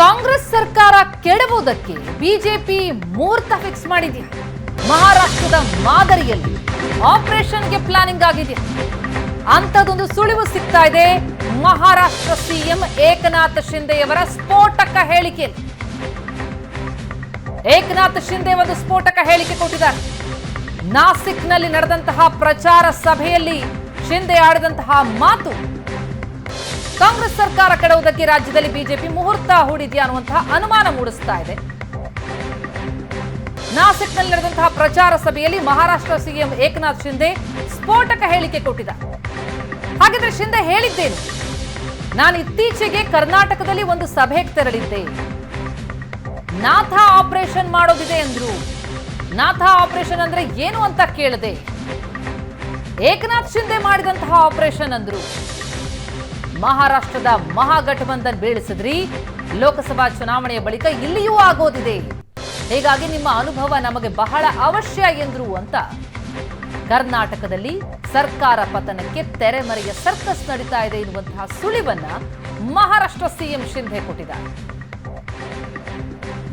ಕಾಂಗ್ರೆಸ್ ಸರ್ಕಾರ ಕೆಡವುವುದಕ್ಕೆ ಬಿಜೆಪಿ ಮೂರ್ತ ಫಿಕ್ಸ್ ಮಾಡಿದೆ. ಮಹಾರಾಷ್ಟ್ರದ ಮಾದರಿಯಲ್ಲಿ ಆಪರೇಷನ್ಗೆ ಪ್ಲಾನಿಂಗ್ ಆಗಿದೆ. ಅಂಥದ್ದೊಂದು ಸುಳಿವು ಸಿಗ್ತಾ ಇದೆ. ಮಹಾರಾಷ್ಟ್ರ ಸಿಎಂ ಏಕನಾಥ್ ಶಿಂದೆಯವರ ಸ್ಫೋಟಕ ಹೇಳಿಕೆ. ಏಕನಾಥ್ ಶಿಂದೆ ಒಂದು ಸ್ಫೋಟಕ ಹೇಳಿಕೆ ಕೊಟ್ಟಿದ್ದಾರೆ. ನಾಸಿಕ್ನಲ್ಲಿ ನಡೆದಂತಹ ಪ್ರಚಾರ ಸಭೆಯಲ್ಲಿ ಶಿಂದೆ ಆಡಿದಂತಹ ಮಾತು ಕಾಂಗ್ರೆಸ್ ಸರ್ಕಾರ ಕೆಡುವುದಕ್ಕೆ ರಾಜ್ಯದಲ್ಲಿ ಬಿಜೆಪಿ ಮುಹೂರ್ತ ಹೂಡಿದೆಯಾ ಅನ್ನುವಂತಹ ಅನುಮಾನ ಮೂಡಿಸ್ತಾ ಇದೆ. ನಾಸಿಕ್ನಲ್ಲಿ ನಡೆದಂತಹ ಪ್ರಚಾರ ಸಭೆಯಲ್ಲಿ ಮಹಾರಾಷ್ಟ್ರ ಸಿಎಂ ಏಕನಾಥ್ ಶಿಂದೆ ಸ್ಫೋಟಕ ಹೇಳಿಕೆ ಕೊಟ್ಟಿದ್ದ. ಹಾಗಿದ್ರೆ ಶಿಂದೆ ಹೇಳಿದ್ದೇನು? ನಾನು ಇತ್ತೀಚೆಗೆ ಕರ್ನಾಟಕದಲ್ಲಿ ಒಂದು ಸಭೆಗೆ ತೆರಳಿದ್ದೆ. ನಾಥ ಆಪರೇಷನ್ ಮಾಡೋದಿದೆ ಅಂದ್ರು. ನಾಥ ಆಪರೇಷನ್ ಅಂದ್ರೆ ಏನು ಅಂತ ಕೇಳಿದೆ. ಏಕನಾಥ್ ಶಿಂದೆ ಮಾಡಿದಂತಹ ಆಪರೇಷನ್ ಅಂದ್ರು. ಮಹಾರಾಷ್ಟ್ರದ ಮಹಾಗಠಬಂಧನ್ ಬೀಳಿಸಿದ್ರಿ. ಲೋಕಸಭಾ ಚುನಾವಣೆಯ ಬಳಿಕ ಇಲ್ಲಿಯೂ ಆಗೋದಿದೆ. ಹೀಗಾಗಿ ನಿಮ್ಮ ಅನುಭವ ನಮಗೆ ಬಹಳ ಅವಶ್ಯ ಎಂದ್ರು ಅಂತ. ಕರ್ನಾಟಕದಲ್ಲಿ ಸರ್ಕಾರ ಪತನಕ್ಕೆ ತೆರೆಮರೆಯ ಸರ್ಕಸ್ ನಡೀತಾ ಇದೆ ಎನ್ನುವಂತಹ ಸುಳಿವನ್ನ ಮಹಾರಾಷ್ಟ್ರ ಸಿಎಂ ಶಿಂಧೆ ಕೊಟ್ಟಿದ್ದಾರೆ.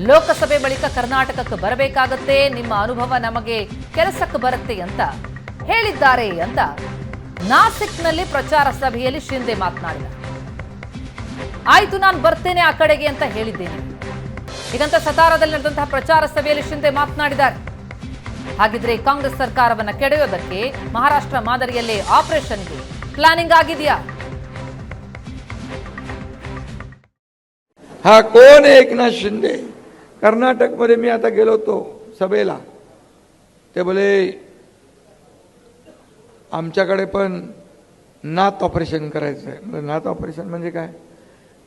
ಲೋಕಸಭೆ ಬಳಿಕ ಕರ್ನಾಟಕಕ್ಕೆ ಬರಬೇಕಾಗತ್ತೆ, ನಿಮ್ಮ ಅನುಭವ ನಮಗೆ ಕೆಲಸಕ್ಕೆ ಬರುತ್ತೆ ಅಂತ ಹೇಳಿದ್ದಾರೆ ಅಂತ ನಾಸಿಕ್ನಲ್ಲಿ ಪ್ರಚಾರ ಸಭೆಯಲ್ಲಿ ಶಿಂದೆ ಮಾತನಾಡಿದ ಆಯ್ತು ನಾನು ಬರ್ತೇನೆ ಆ ಕಡೆಗೆ ಅಂತ ಹೇಳಿದ್ದೇನೆ ಹೀಗಂತ ಸತಾರದಲ್ಲಿ ನಡೆದಂತಹ ಪ್ರಚಾರ ಸಭೆಯಲ್ಲಿ ಶಿಂದೆ ಮಾತನಾಡಿದ್ದಾರೆ ಹಾಗಿದ್ರೆ ಕಾಂಗ್ರೆಸ್ ಸರ್ಕಾರವನ್ನ ಕೆಡೆಯೋದಕ್ಕೆ ಮಹಾರಾಷ್ಟ್ರ ಮಾದರಿಯಲ್ಲೇ ಆಪರೇಷನ್ಗೆ ಪ್ಲಾನಿಂಗ್ ಆಗಿದೆಯಾ हा कोण आहे एकनाथ शिंदे कर्नाटकमध्ये मी आता गेलो होतो सभेला ते बोले आमच्याकडे पण नात ऑपरेशन करायचं आहे म्हणलं, नात ऑपरेशन म्हणजे काय?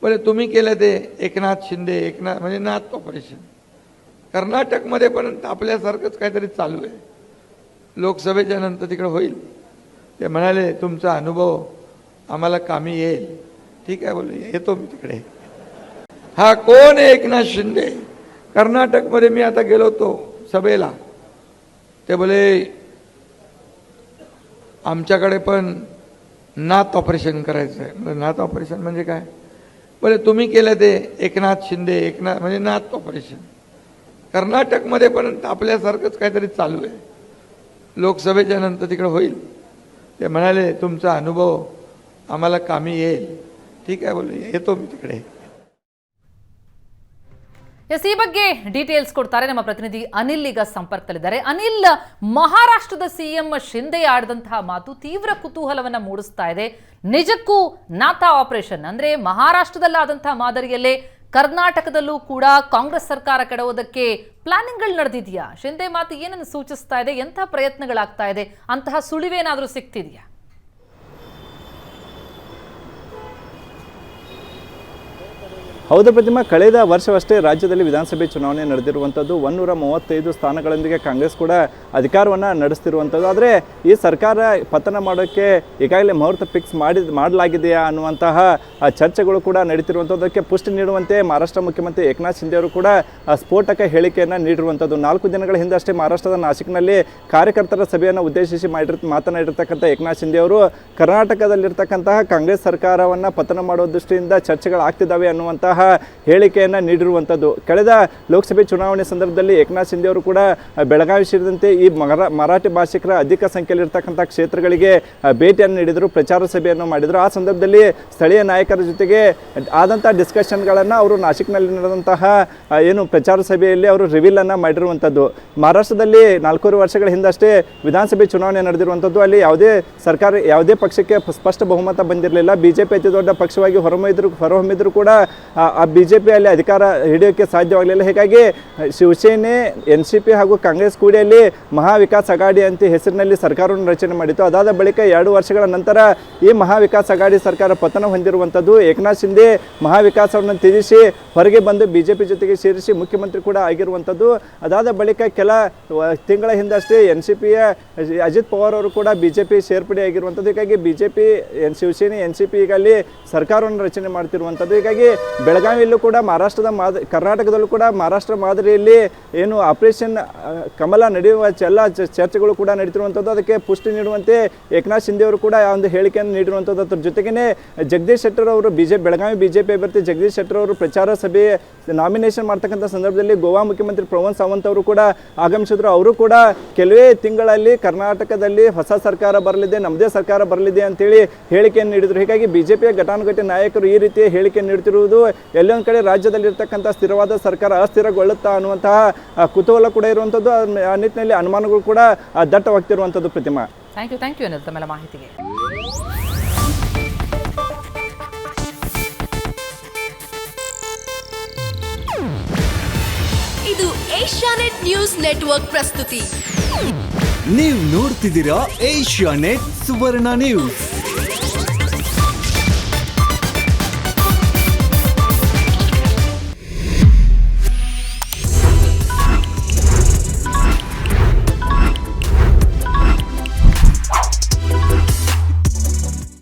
बरे तुम्ही केलं ते एकनाथ शिंदे एकनाथ म्हणजे नात ऑपरेशन. कर्नाटकमध्ये पण आपल्यासारखंच काहीतरी चालू आहे. लोकसभेच्या नंतर तिकडे होईल. ते म्हणाले तुमचा अनुभव आम्हाला कामी येईल. ठीक आहे बोल येतो मी तिकडे. हा कोण आहे एकनाथ शिंदे? कर्नाटकमध्ये मी आता गेलो होतो सभेला. ते बोले आमच्याकडे पण नात ऑपरेशन करायचं आहे म्हणजे नात ऑपरेशन म्हणजे काय? बोले तुम्ही केलं ते एकनाथ शिंदे एकनाथ म्हणजे नात ऑपरेशन. कर्नाटकमध्ये पण आपल्यासारखंच काहीतरी चालू आहे. लोकसभेच्या नंतर तिकडे होईल. ते म्हणाले तुमचा अनुभव आम्हाला कामी येईल. ठीक आहे बोले येतो मी तिकडे. ಎಸ್, ಈ ಬಗ್ಗೆ ಡೀಟೇಲ್ಸ್ ಕೊಡ್ತಾರೆ ನಮ್ಮ ಪ್ರತಿನಿಧಿ ಅನಿಲ್ ಈಗ ಸಂಪರ್ಕದಲ್ಲಿದ್ದಾರೆ. ಅನಿಲ್, ಮಹಾರಾಷ್ಟ್ರದ ಸಿಎಂ ಶಿಂದೆ ಆಡಿದಂತಹ ಮಾತು ತೀವ್ರ ಕುತೂಹಲವನ್ನ ಮೂಡಿಸ್ತಾ ಇದೆ. ನಿಜಕ್ಕೂ ನಾಥಾ ಆಪರೇಷನ್ ಅಂದ್ರೆ ಮಹಾರಾಷ್ಟ್ರದಲ್ಲಾದಂತಹ ಮಾದರಿಯಲ್ಲೇ ಕರ್ನಾಟಕದಲ್ಲೂ ಕೂಡ ಕಾಂಗ್ರೆಸ್ ಸರ್ಕಾರ ಕೆಡವುವುದಕ್ಕೆ ಪ್ಲಾನಿಂಗ್ಗಳು ನಡೆದಿದೆಯಾ? ಶಿಂದೆ ಮಾತು ಏನನ್ನು ಸೂಚಿಸ್ತಾ ಇದೆ? ಎಂತಹ ಪ್ರಯತ್ನಗಳಾಗ್ತಾ ಇದೆ? ಅಂತಹ ಸುಳಿವೇನಾದರೂ ಸಿಗ್ತಿದೆಯಾ? ಹೌದು ಪ್ರತಿಮಾ, ಕಳೆದ ವರ್ಷವಷ್ಟೇ ರಾಜ್ಯದಲ್ಲಿ ವಿಧಾನಸಭೆ ಚುನಾವಣೆ ನಡೆದಿರುವಂಥದ್ದು ಒನ್ನೂರ ಮೂವತ್ತೈದು ಸ್ಥಾನಗಳೊಂದಿಗೆ ಕಾಂಗ್ರೆಸ್ ಕೂಡ ಅಧಿಕಾರವನ್ನು ನಡೆಸ್ತಿರುವಂಥದ್ದು ಆದರೆ ಈ ಸರ್ಕಾರ ಪತನ ಮಾಡೋಕ್ಕೆ ಈಗಾಗಲೇ ಮುಹೂರ್ತ ಫಿಕ್ಸ್ ಮಾಡಿ, ಮಾಡಲಾಗಿದೆಯಾ ಅನ್ನುವಂತಹ ಚರ್ಚೆಗಳು ಕೂಡ ನಡೀತಿರುವಂಥದ್ದಕ್ಕೆ ಪುಷ್ಟಿ ನೀಡುವಂತೆ ಮಹಾರಾಷ್ಟ್ರ ಮುಖ್ಯಮಂತ್ರಿ ಏಕನಾಥ್ ಶಿಂದೆ ಅವರು ಕೂಡ ಸ್ಫೋಟಕ ಹೇಳಿಕೆಯನ್ನು ನೀಡಿರುವಂಥದ್ದು ನಾಲ್ಕು ದಿನಗಳ ಹಿಂದಷ್ಟೇ ಮಹಾರಾಷ್ಟ್ರದ ನಾಸಿಕ್ನಲ್ಲಿ ಕಾರ್ಯಕರ್ತರ ಸಭೆಯನ್ನು ಉದ್ದೇಶಿಸಿ ಮಾಡಿರ್, ಮಾತನಾಡಿರ್ತಕ್ಕಂಥ ಏಕನಾಥ್ ಶಿಂದೆ ಅವರು, ಕರ್ನಾಟಕದಲ್ಲಿರ್ತಕ್ಕಂತಹ ಕಾಂಗ್ರೆಸ್ ಸರ್ಕಾರವನ್ನು ಪತನ ಮಾಡೋ ದೃಷ್ಟಿಯಿಂದ ಚರ್ಚೆಗಳು ಆಗ್ತಿದ್ದಾವೆ ಅನ್ನುವಂತಹ ಹೇಳಿಕೆಯನ್ನು ನೀಡಿರುವಂಥದ್ದು ಕಳೆದ ಲೋಕಸಭೆ ಚುನಾವಣೆ ಸಂದರ್ಭದಲ್ಲಿ ಏಕನಾಥ್ ಶಿಂದೆ ಅವರು ಕೂಡ ಬೆಳಗಾವಿ ಸೇರಿದಂತೆ ಈ ಮರ, ಮರಾಠಿ ಭಾಷಿಕರ ಅಧಿಕ ಸಂಖ್ಯೆಯಲ್ಲಿರ್ತಕ್ಕಂಥ ಕ್ಷೇತ್ರಗಳಿಗೆ ಭೇಟಿಯನ್ನು ನೀಡಿದರು, ಪ್ರಚಾರ ಸಭೆಯನ್ನು ಮಾಡಿದರು. ಆ ಸಂದರ್ಭದಲ್ಲಿ ಸ್ಥಳೀಯ ನಾಯಕರ ಜೊತೆಗೆ ಆದಂಥ ಡಿಸ್ಕಷನ್ಗಳನ್ನು ಅವರು ನಾಶಿಕ್ನಲ್ಲಿ ನಡೆದಂತಹ ಏನು ಪ್ರಚಾರ ಸಭೆಯಲ್ಲಿ ಅವರು ರಿವೀಲನ್ನು ಮಾಡಿರುವಂಥದ್ದು ಮಹಾರಾಷ್ಟ್ರದಲ್ಲಿ ನಾಲ್ಕೂರು ವರ್ಷಗಳ ಹಿಂದಷ್ಟೇ ವಿಧಾನಸಭೆ ಚುನಾವಣೆ ನಡೆದಿರುವಂಥದ್ದು ಅಲ್ಲಿ ಯಾವುದೇ ಸರ್ಕಾರ, ಯಾವುದೇ ಪಕ್ಷಕ್ಕೆ ಸ್ಪಷ್ಟ ಬಹುಮತ ಬಂದಿರಲಿಲ್ಲ. ಬಿ ಜೆ ಪಿ ಅತಿ ದೊಡ್ಡ ಪಕ್ಷವಾಗಿ ಹೊರಹೊಮ್ಮಿದ್ರು ಹೊರಹೊಮ್ಮಿದ್ರು ಕೂಡ ಆ, ಬಿ ಜೆ ಪಿ ಅಲ್ಲಿ ಅಧಿಕಾರ ಹಿಡಿಯೋಕ್ಕೆ ಸಾಧ್ಯವಾಗಲಿಲ್ಲ. ಹೀಗಾಗಿ ಶಿವಸೇನೆ ಎನ್ ಸಿ ಪಿ ಹಾಗೂ ಕಾಂಗ್ರೆಸ್ ಕೂಡಿಯಲ್ಲಿ ಮಹಾವಿಕಾಸ್ ಅಗಾಡಿ ಅಂತ ಹೆಸರಿನಲ್ಲಿ ಸರ್ಕಾರವನ್ನು ರಚನೆ ಮಾಡಿತ್ತು. ಅದಾದ ಬಳಿಕ ಎರಡು ವರ್ಷಗಳ ನಂತರ ಈ ಮಹಾವಿಕಾಸ್ ಅಗಾಡಿ ಸರ್ಕಾರ ಪತನ ಹೊಂದಿರುವಂಥದ್ದು. ಏಕನಾಥ್ ಶಿಂದೆ ಮಹಾವಿಕಾಸವನ್ನು ತ್ಯಜಿಸಿ ಹೊರಗೆ ಬಂದು ಬಿ ಜೆ ಪಿ ಜೊತೆಗೆ ಸೇರಿಸಿ ಮುಖ್ಯಮಂತ್ರಿ ಕೂಡ ಆಗಿರುವಂಥದ್ದು. ಅದಾದ ಬಳಿಕ ಕೆಲ ತಿಂಗಳ ಹಿಂದಷ್ಟೇ ಎನ್ ಸಿ ಪಿಯ ಅಜಿತ್ ಪವಾರ್ ಅವರು ಕೂಡ ಬಿ ಜೆ ಪಿ ಸೇರ್ಪಡೆ ಆಗಿರುವಂಥದ್ದು. ಹೀಗಾಗಿ B J P N Shiv Sena N C P ಈಗ ಸರ್ಕಾರವನ್ನು ರಚನೆ ಮಾಡ್ತಿರುವಂಥದ್ದು. ಹೀಗಾಗಿ ಬೆಳಗಾವಿಯಲ್ಲೂ ಕೂಡ, ಮಹಾರಾಷ್ಟ್ರದ ಮಾದ ಕರ್ನಾಟಕದಲ್ಲೂ ಕೂಡ, ಮಹಾರಾಷ್ಟ್ರ ಮಾದರಿಯಲ್ಲಿ ಏನು ಆಪರೇಷನ್ ಕಮಲ ನಡೆಯುವ ಎಲ್ಲ ಚರ್ಚೆಗಳು ಕೂಡ ನಡೀತಿರುವಂಥದ್ದು ಅದಕ್ಕೆ ಪುಷ್ಟಿ ನೀಡುವಂತೆ ಏಕನಾಥ್ ಶಿಂದೆ ಅವರು ಕೂಡ ಆ ಒಂದು ಹೇಳಿಕೆಯನ್ನು ನೀಡಿರುವಂಥದ್ದು ಅದ್ರ ಜೊತೆಗೇ ಜಗದೀಶ್ ಶೆಟ್ಟರ್ ಅವರು ಬಿಜೆಪಿ ಬೆಳಗಾವಿ ಬಿಜೆಪಿ ಅಭ್ಯರ್ಥಿ ಜಗದೀಶ್ ಶೆಟ್ಟರ್ ಅವರು ಪ್ರಚಾರ ಸಭೆ ನಾಮಿನೇಷನ್ ಮಾಡ್ತಕ್ಕಂಥ ಸಂದರ್ಭದಲ್ಲಿ ಗೋವಾ ಮುಖ್ಯಮಂತ್ರಿ ಪ್ರಮೋದ್ ಸಾವಂತ್ ಅವರು ಕೂಡ ಆಗಮಿಸಿದ್ರು. ಅವರು ಕೂಡ ಕೆಲವೇ ತಿಂಗಳಲ್ಲಿ ಕರ್ನಾಟಕದಲ್ಲಿ ಹೊಸ ಸರ್ಕಾರ ಬರಲಿದೆ ನಮ್ಮದೇ ಸರ್ಕಾರ ಬರಲಿದೆ ಅಂತೇಳಿ ಹೇಳಿಕೆಯನ್ನು ನೀಡಿದರು. ಹೀಗಾಗಿ ಬಿಜೆಪಿಯ ಘಟಾನುಘಟಿ ನಾಯಕರು ಈ ರೀತಿಯ ಹೇಳಿಕೆ ನೀಡುತ್ತಿರುವುದು ಎಲ್ಲೊಂದು ಕಡೆ ರಾಜ್ಯದಲ್ಲಿರ್ತಕ್ಕಂಥ ಸ್ಥಿರವಾದ ಸರ್ಕಾರ ಅಸ್ಥಿರಗೊಳ್ಳುತ್ತಾ ಅನ್ನುವಂತಹ ಕುತೂಹಲ ಕೂಡ ಇರುವಂಥದ್ದು ಆ- ನಿಟ್ಟಿನಲ್ಲಿ ಅನುಮಾನಗಳು ಕೂಡ ದಟ್ಟವಾಗ್ತಿರುವಂಥದ್ದು Pratima. Thank you thank you Anil ತಮ್ಮೆಲ್ಲ ಮಾಹಿತಿಗೆ. ಇದು ಏಷ್ಯಾನೆಟ್ ನ್ಯೂಸ್ ನೆಟ್ವರ್ಕ್ ಪ್ರಸ್ತುತಿ. ನೀವು ನೋಡ್ತಿದ್ದೀರಾ ಏಷ್ಯಾ ನೆಟ್ ಸುವರ್ಣ ನ್ಯೂಸ್.